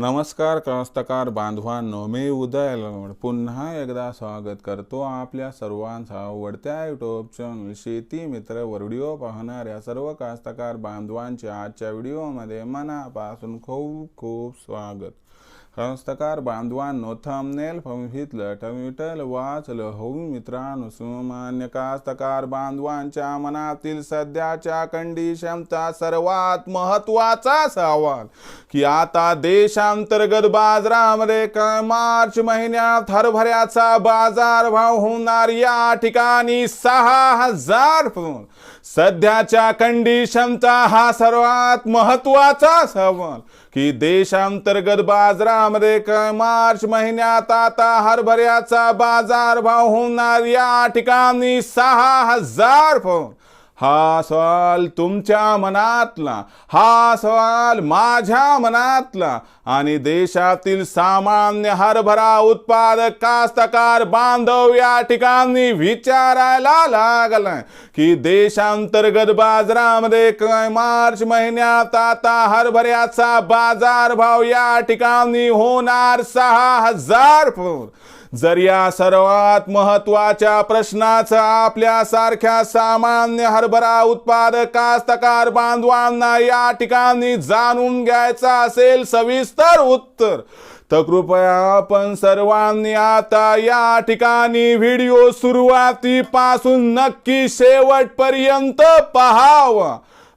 नमस्कार कास्तकार बांधवांनो मी उदय लवड पुन्हा एकदा स्वागत करतो आपल्या सर्वांचा आवडत्या युट्यूब चॅनल शेती मित्र व्हिडिओ पाहणाऱ्या सर्व कास्तकार बांधवांचे आजच्या व्हिडिओमध्ये मनापासून खूप खूप स्वागत. कास्तकार बांधवांनो थंबनेल बघितलं टविटल वाचलं हो मित्रांनो सुमान्य कास्तकार बांधवांच्या मनातील सध्याच्या कंडिशनचा सर्वात महत्त्वाचा सवाल की आता देशांतर्गत बाजारामध्ये मार्च महिन्यात हरभऱ्याचा बाजार भाव होणार या ठिकाणी सहा हजार पण सध्याच्या कंडिशनचा हा सर्वात महत्त्वाचा सवाल. की देशांतर्गत बाजारामध्ये मार्च महिन्यात आता हरभऱ्याचा बाजार भाव होणार? या ठिकाणी सहा हजार पण हा सवाल तुमच्या मनातला हा सवाल माझ्या मनातला आणि देशातील सामान्य हरभरा उत्पादक कास्तकार बांधव या ठिकाणी विचारायला लागलाय की देशांतर्गत बाजारामध्ये काय मार्च महिन्यात आता हरभऱ्याचा बाजार भाव या ठिकाणी होणार सहा हजार जर या सर्वात महत्त्वाच्या प्रश्नाचा आपल्या सारख्या सामान्य हरभरा उत्पादक कास्तकार बांधवांना या ठिकाणी जाणून घ्यायचा असेल सविस्तर उत्तर तर कृपया आपण सर्वांनी आता या ठिकाणी व्हिडिओ सुरुवातीपासून नक्की शेवटपर्यंत पहावा.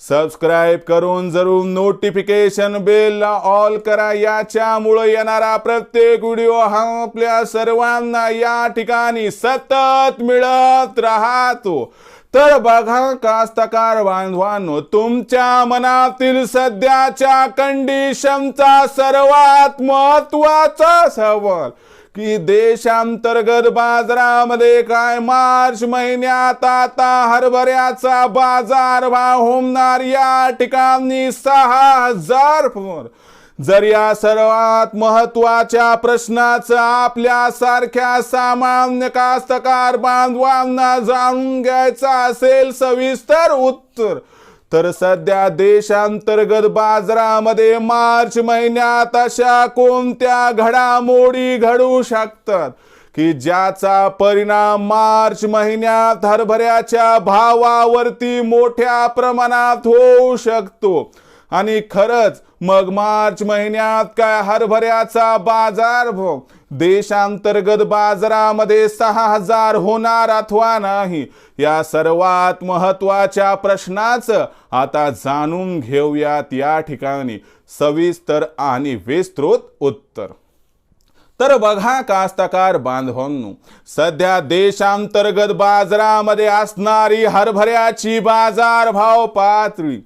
सबस्क्राईब करून जरूर नोटिफिकेशन बेलला ऑल करा. याच्यामुळं येणारा प्रत्येक व्हिडिओ हा आपल्या सर्वांना या ठिकाणी सतत मिळत राहतो. तर बघा कास्तकार बांधवांनो तुमच्या मनातील सध्याच्या कंडिशनचा सर्वात महत्त्वाचा सवाल. की देशांतर्गत बाजारामध्ये काय मार्च महिन्यात आता हरभऱ्याचा बाजार भाव होणार या ठिकाणी सहा हजार जर या सर्वात महत्त्वाच्या प्रश्नाचं आपल्या सारख्या सामान्य कास्तकार बांधवांना जाणून घ्यायचं असेल सविस्तर उत्तर. तर सध्या देशांतर्गत बाजारामध्ये मार्च महिन्यात अशा कोणत्या घडामोडी घडू शकतात? की ज्याचा परिणाम मार्च महिन्यात हरभऱ्याच्या भावावरती मोठ्या प्रमाणात होऊ शकतो? आणि खरंच मग मार्च महिन्यात काय हरभऱ्याचा बाजार देशांतर्गत बाजारामध्ये सहा हजार होणार अथवा नाही? या सर्वात महत्त्वाच्या प्रश्नाचं आता जाणून घेऊयात या ठिकाणी. सविस्तर आणि विस्तृत उत्तर. तर बघा कास्तकार बांधवांनो सध्या देशांतर्गत बाजारामध्ये असणारी हरभऱ्याची बाजार भाव पातळी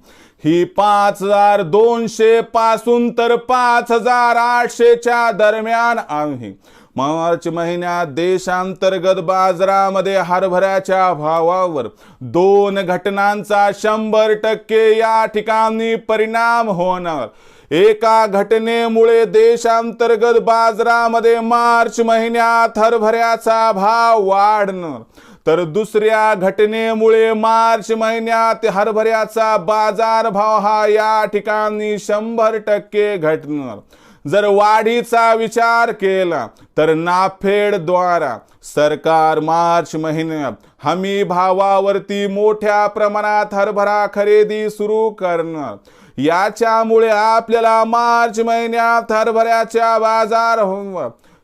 ही पाच हजार दोनशे पासून तर पाच हजार आठशेच्या दरम्यान आहे. मार्च महिन्यात देशांतर्गत बाजारामध्ये हरभऱ्याच्या भावावर दोन घटनांचा शंभर टक्के या ठिकाणी परिणाम होणार. एका घटनेमुळे देशांतर्गत बाजारामध्ये मार्च महिन्यात हरभऱ्याचा भाव वाढणार. तर दुसऱ्या घटनेमुळे मार्च महिन्यात हरभऱ्याचा बाजार भाव हा या ठिकाणी शंभर टक्के घटणार. जर वाढीचा विचार केला तर नाफेडद्वारा सरकार मार्च महिन्यात हमी भावावरती मोठ्या प्रमाणात हरभरा खरेदी सुरू करणार. याच्यामुळे आपल्याला मार्च महिन्यात हरभऱ्याच्या बाजार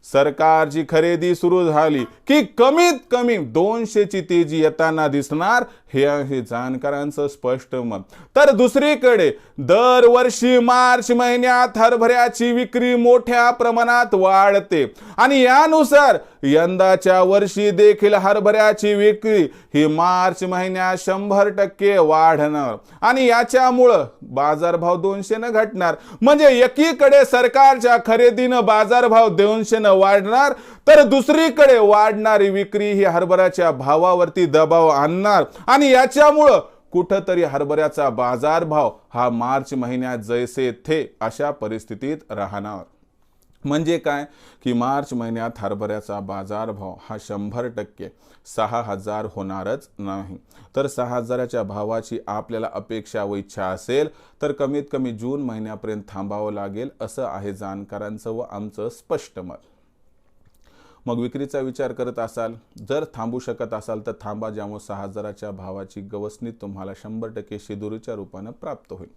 सरकारची खरेदी सुरू झाली की कमीत कमी दोनशेची तेजी येताना दिसणार हे आहे जाणकारांचं स्पष्ट मत. तर दुसरीकडे दरवर्षी मार्च महिन्यात हरभऱ्याची विक्री मोठ्या प्रमाणात वाढते आणि यानुसार यंदाच्या वर्षी देखील हरभऱ्याची विक्री ही मार्च महिन्यात शंभर टक्के वाढणार आणि याच्यामुळं बाजारभाव दोनशेनं घटणार. म्हणजे एकीकडे सरकारच्या खरेदीनं बाजारभाव दोनशेनं वाढणार तर दुसरीकडे वाढ वाढणारी विक्री ही हरभऱ्याच्या भावावरती दबाव आणणार. आणि याच्यामुळं कुठंतरी हरभऱ्याचा बाजारभाव हा मार्च महिन्यात जैसे थे अशा परिस्थितीत राहणार. म्हणजे काय? की मार्च महिन्यात हरभऱ्याचा बाजारभाव हा शंभर टक्के सहा हजार होणारच नाही. तर सहा हजाराच्या भावाची आपल्याला अपेक्षा व इच्छा असेल तर कमीत कमी जून महिन्यापर्यंत थांबावं लागेल असं आहे जाणकारांचं व आमचं स्पष्ट मत. मग विक्रीचा विचार करत असाल जर थांबू शकत असाल तर थांबा ज्यामुळे सहा हजाराच्या भावाची गवसणी तुम्हाला शंभर टक्के शिदुरीच्या रूपानं प्राप्त होईल.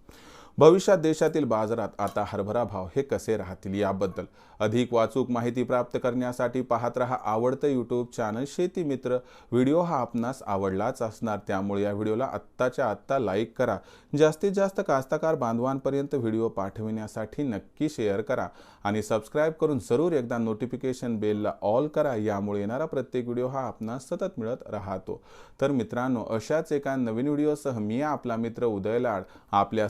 भविष्यात देशातील बाजारात आता हरभरा भाव हे कसे राहतील याबद्दल अधिक वाचूक माहिती प्राप्त करण्यासाठी पाहत रहा आवडतं यूट्यूब चॅनल शेती मित्र. व्हिडिओ हा आपणास आवडलाच असणार त्यामुळे या व्हिडिओला आत्ताच्या आत्ता लाईक करा. जास्तीत जास्त कास्तकार बांधवांपर्यंत व्हिडिओ पाठविण्यासाठी नक्की शेअर करा आणि सबस्क्राईब करून जरूर एकदा नोटिफिकेशन बेलला ऑल करा यामुळे येणारा प्रत्येक व्हिडिओ हा आपणास सतत मिळत राहतो. तर मित्रांनो अशाच एका नवीन व्हिडिओसह मी आपला मित्र उदय लाड. आपल्या